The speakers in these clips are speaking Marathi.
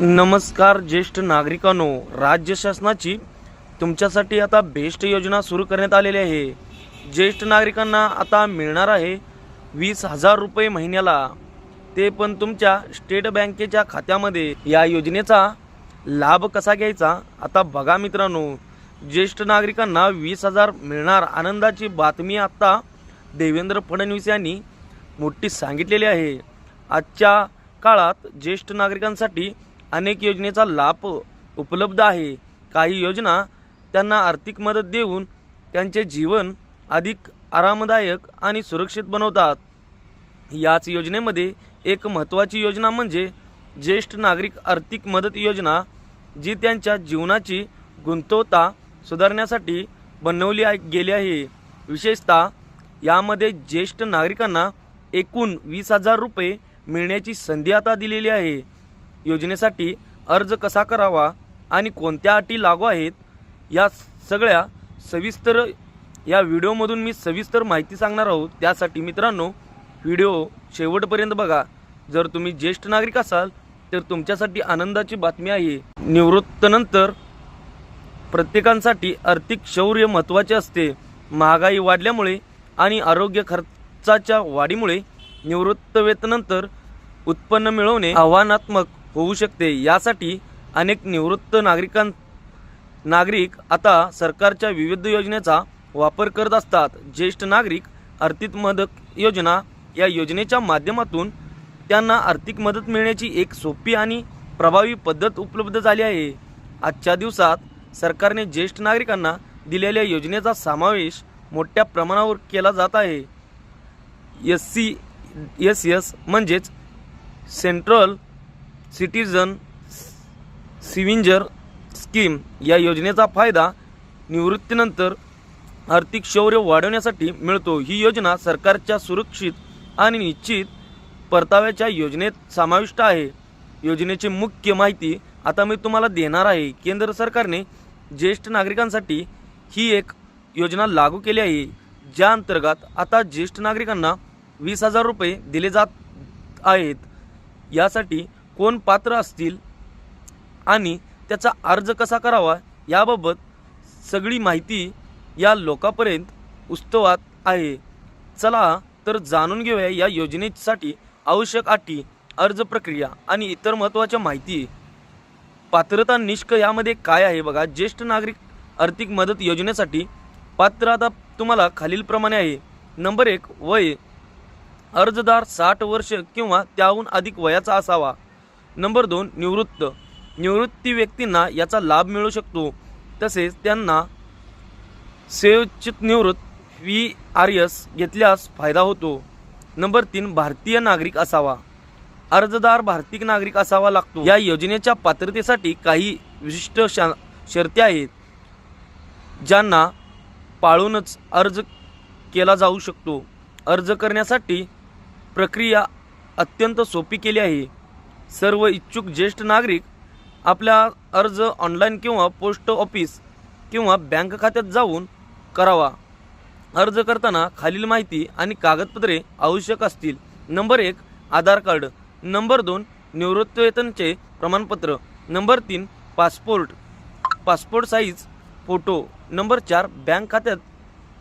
नमस्कार ज्येष्ठ नागरिकांनो राज्य शासनाची तुमच्यासाठी आता बेस्ट योजना सुरू करण्यात आलेली आहे. ज्येष्ठ नागरिकांना आता मिळणार आहे वीस हजार रुपये महिन्याला. ते पण तुमच्या स्टेट बँकेच्या खात्यामध्ये. या योजनेचा लाभ कसा घ्यायचा? आता बघा मित्रांनो ज्येष्ठ नागरिकांना वीस हजार मिळणार आनंदाची बातमी आत्ता देवेंद्र फडणवीस यांनी मोठी सांगितलेली आहे. आजच्या काळात ज्येष्ठ नागरिकांसाठी अनेक योजनेचा लाभ उपलब्ध आहे. काही योजना त्यांना आर्थिक मदत देऊन त्यांचे जीवन अधिक आरामदायक आणि सुरक्षित बनवतात. याच योजनेमध्ये एक महत्त्वाची योजना म्हणजे ज्येष्ठ नागरिक आर्थिक मदत योजना जी त्यांच्या जीवनाची गुंतवता सुधारण्यासाठी बनवली आहे- गेली आहे. विशेषतः यामध्ये ज्येष्ठ नागरिकांना एकूण वीस हजार रुपये मिळण्याची संधी आता दिलेली आहे. योजनेसाठी अर्ज कसा करावा आणि कोणत्या अटी लागू आहेत या सगळ्या सविस्तर या व्हिडिओमधून मी सविस्तर माहिती सांगणार आहोत. त्यासाठी मित्रांनो व्हिडिओ शेवटपर्यंत बघा. जर तुम्ही ज्येष्ठ नागरिक असाल तर तुमच्यासाठी आनंदाची बातमी आहे. निवृत्तनंतर प्रत्येकांसाठी आर्थिक शौर्य महत्त्वाचे असते. महागाई वाढल्यामुळे आणि आरोग्य खर्चाच्या वाढीमुळे निवृत्तवेतनंतर उत्पन्न मिळवणे आव्हानात्मक होऊ शकते. यासाठी अनेक निवृत्त नागरिकां नागरिक आता सरकारच्या विविध योजनेचा वापर करत असतात. ज्येष्ठ नागरिक आर्थिक मदत योजना या योजनेच्या माध्यमातून त्यांना आर्थिक मदत मिळण्याची एक सोपी आणि प्रभावी पद्धत उपलब्ध झाली आहे. आजच्या दिवसात सरकारने ज्येष्ठ नागरिकांना दिलेल्या योजनेचा समावेश मोठ्या प्रमाणावर केला जात आहे. एस सी एस एस म्हणजेच सेंट्रल सिटीजन सिविंजर स्कीम या योजनेचा फायदा निवृत्तीनंतर आर्थिक शौर्य वाढवण्यासाठी मिळतो. ही योजना सरकारच्या सुरक्षित आणि निश्चित परताव्याच्या योजनेत समाविष्ट आहे. योजनेची मुख्य माहिती आता मी तुम्हाला देणार आहे. केंद्र सरकारने ज्येष्ठ नागरिकांसाठी ही एक योजना लागू केली आहे. ज्या अंतर्गत आता ज्येष्ठ नागरिकांना वीस हजार रुपये दिले जात आहेत. यासाठी कोण पात्र असतील आणि त्याचा अर्ज कसा करावा याबाबत सगळी माहिती या लोकांपर्यंत उत्सवात आहे. चला तर जाणून घेऊया या योजनेसाठी आवश्यक अटी अर्ज प्रक्रिया आणि इतर महत्त्वाच्या माहिती. पात्रता निष्क यामध्ये काय आहे बघा? ज्येष्ठ नागरिक आर्थिक मदत योजनेसाठी पात्रता तुम्हाला खालीलप्रमाणे आहे. नंबर एक वय. अर्जदार साठ वर्ष किंवा त्याहून अधिक वयाचा असावा. नंबर दोन निवृत्त. निवृत्ती व्यक्तींना याचा लाभ मिळू शकतो. तसेच त्यांना सेवचित निवृत्त व्ही आर एस घेतल्यास फायदा होतो. नंबर तीन भारतीय नागरिक असावा. अर्जदार भारतीय नागरिक असावा लागतो. या योजनेच्या पात्रतेसाठी काही विशिष्ट शा शर्ती आहेत ज्यांना पाळूनच अर्ज केला जाऊ शकतो. अर्ज करण्यासाठी प्रक्रिया अत्यंत सोपी केली आहे. सर्व इच्छुक ज्येष्ठ नागरिक आपला अर्ज ऑनलाईन किंवा पोस्ट ऑफिस किंवा बँक खात्यात जाऊन करावा. अर्ज करताना खालील माहिती आणि कागदपत्रे आवश्यक असतील. नंबर एक आधार कार्ड. नंबर दोन निवृत्तवेतनचे प्रमाणपत्र. नंबर तीन passport passport size photo number चार बँक खात्यात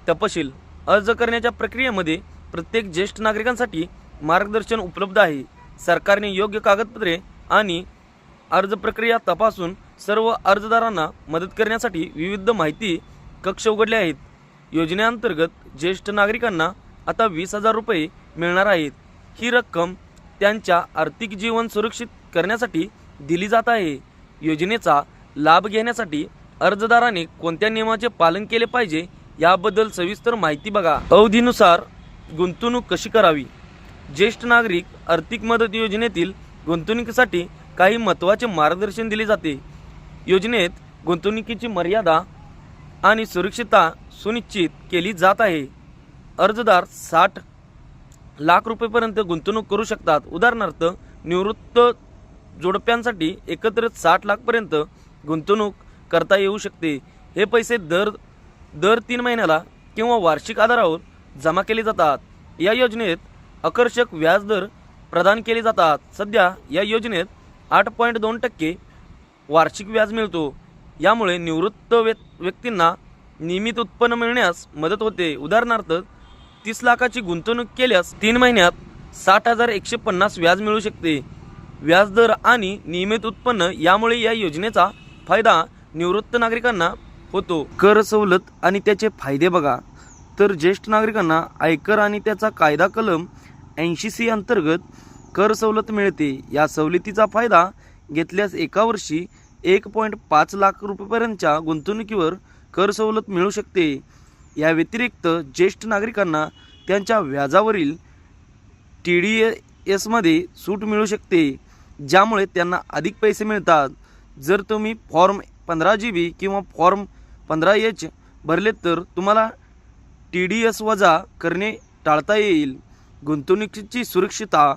तपशील. अर्ज करण्याच्या प्रक्रियेमध्ये प्रत्येक ज्येष्ठ नागरिकांसाठी मार्गदर्शन उपलब्ध आहे. सरकारने योग्य कागदपत्रे आणि अर्ज प्रक्रिया तपासून सर्व अर्जदारांना मदत करण्यासाठी विविध माहिती कक्ष उघडले आहेत. योजनेअंतर्गत ज्येष्ठ नागरिकांना आता वीस हजार रुपये मिळणार आहेत. ही रक्कम त्यांच्या आर्थिक जीवन सुरक्षित करण्यासाठी दिली जात आहे. योजनेचा लाभ घेण्यासाठी अर्जदाराने कोणत्या नियमाचे पालन केले पाहिजे याबद्दल सविस्तर माहिती बघा. अवधीनुसार गुंतवणूक कशी करावी? ज्येष्ठ नागरिक आर्थिक मदत योजनेतील गुंतवणुकीसाठी काही महत्त्वाचे मार्गदर्शन दिले जाते. योजनेत गुंतवणुकीची मर्यादा आणि सुरक्षितता सुनिश्चित केली जात आहे. अर्जदार साठ लाख रुपयेपर्यंत गुंतवणूक करू शकतात. उदाहरणार्थ निवृत्त जोडप्यांसाठी एकत्रित साठ लाखपर्यंत गुंतवणूक करता येऊ शकते. हे पैसे दर दर तीन महिन्याला किंवा वार्षिक आधारावर जमा केले जातात. या योजनेत आकर्षक व्याजदर प्रदान केले जातात. सध्या या योजनेत आठ पॉईंट दोन टक्के वार्षिक व्याज मिळतो. यामुळे निवृत्त व्य व्यक्तींना नियमित उत्पन्न मिळण्यास मदत होते. उदाहरणार्थ तीस लाखाची गुंतवणूक केल्यास तीन महिन्यात साठ हजार एकशे पन्नास व्याज मिळू शकते. व्याजदर आणि नियमित उत्पन्न यामुळे या योजनेचा फायदा निवृत्त नागरिकांना होतो. कर सवलत आणि त्याचे फायदे बघा. तर ज्येष्ठ नागरिकांना आयकर आणि त्याचा कायदा कलम ऐंशी सी अंतर्गत कर सवलत मिळते. या सवलतीचा फायदा घेतल्यास एका वर्षी एक पॉईंट पाच लाख रुपयेपर्यंतच्या गुंतवणुकीवर कर सवलत मिळू शकते. या व्यतिरिक्त ज्येष्ठ नागरिकांना त्यांच्या व्याजावरील टी डी एसमध्ये सूट मिळू शकते ज्यामुळे त्यांना अधिक पैसे मिळतात. जर तुम्ही फॉर्म पंधरा जी बी किंवा फॉर्म पंधरा एच भरले तर तुम्हाला टी डी एस वजा करणे टाळता येईल. गुंतवणुकीची सुरक्षितता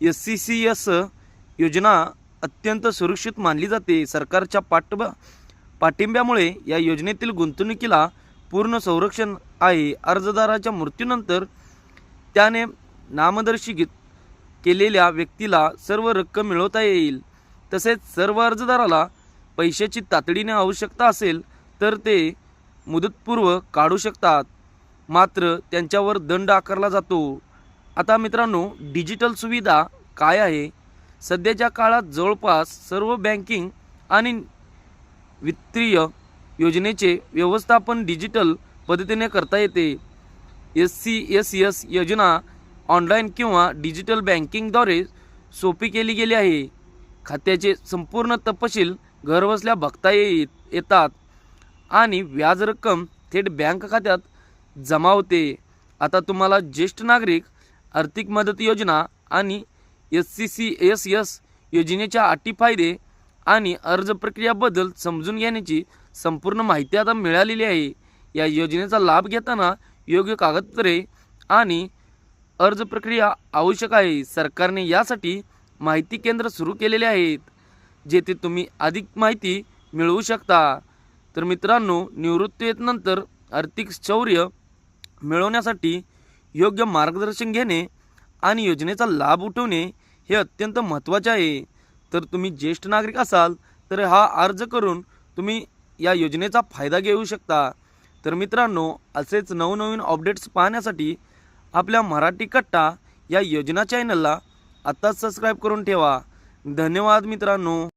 एस सी सी एस योजना अत्यंत सुरक्षित मानली जाते. सरकारच्या पाठब पाठिंब्यामुळे या योजनेतील गुंतवणुकीला पूर्ण संरक्षण आहे. अर्जदाराच्या मृत्यूनंतर त्याने नामदर्शी घेत केलेल्या व्यक्तीला सर्व रक्कम मिळवता येईल. तसेच सर्व अर्जदाराला पैशाची तातडीने आवश्यकता असेल तर ते मुदतपूर्व काढू शकतात. मात्र त्यांच्यावर दंड आकारला जातो. आता मित्रांनो डिजिटल सुविधा काय आहे? सध्याच्या काळात जवळपास सर्व बँकिंग आणि वित्तीय योजनेचे व्यवस्थापन डिजिटल पद्धतीने करता येते. एस सी एस एस योजना ऑनलाईन किंवा डिजिटल बँकिंगद्वारे सोपी केली गेली आहे. खात्याचे संपूर्ण तपशील घरबसल्या बघता येत येतात आणि व्याज रक्कम थेट बँक खात्यात जमा होते. आता तुम्हाला ज्येष्ठ नागरिक आर्थिक मदत योजना आणि S C C S S योजनेच्या अटी फायदे आणि अर्ज प्रक्रियाबद्दल समजून घेण्याची संपूर्ण माहिती आता मिळालेली आहे. या योजनेचा लाभ घेताना योग्य कागदपत्रे आणि अर्ज प्रक्रिया आवश्यक आहे. सरकारने यासाठी माहिती केंद्र सुरू केलेले आहेत जेथे तुम्ही अधिक माहिती मिळवू शकता. तर मित्रांनो निवृत्तीनंतर आर्थिक शौर्य मिळवण्यासाठी योग्य मार्गदर्शन घेणे आणि योजनेचा लाभ उठवणे हे अत्यंत महत्त्वाचे आहे. तर तुम्ही ज्येष्ठ नागरिक असाल तर हा अर्ज करून तुम्ही या योजनेचा फायदा घेऊ शकता. तर मित्रांनो असेच नवनवीन अपडेट्स पाहण्यासाठी आपल्या मराठी कट्टा या योजना चॅनलला आत्ताच सबस्क्राईब करून ठेवा. धन्यवाद मित्रांनो.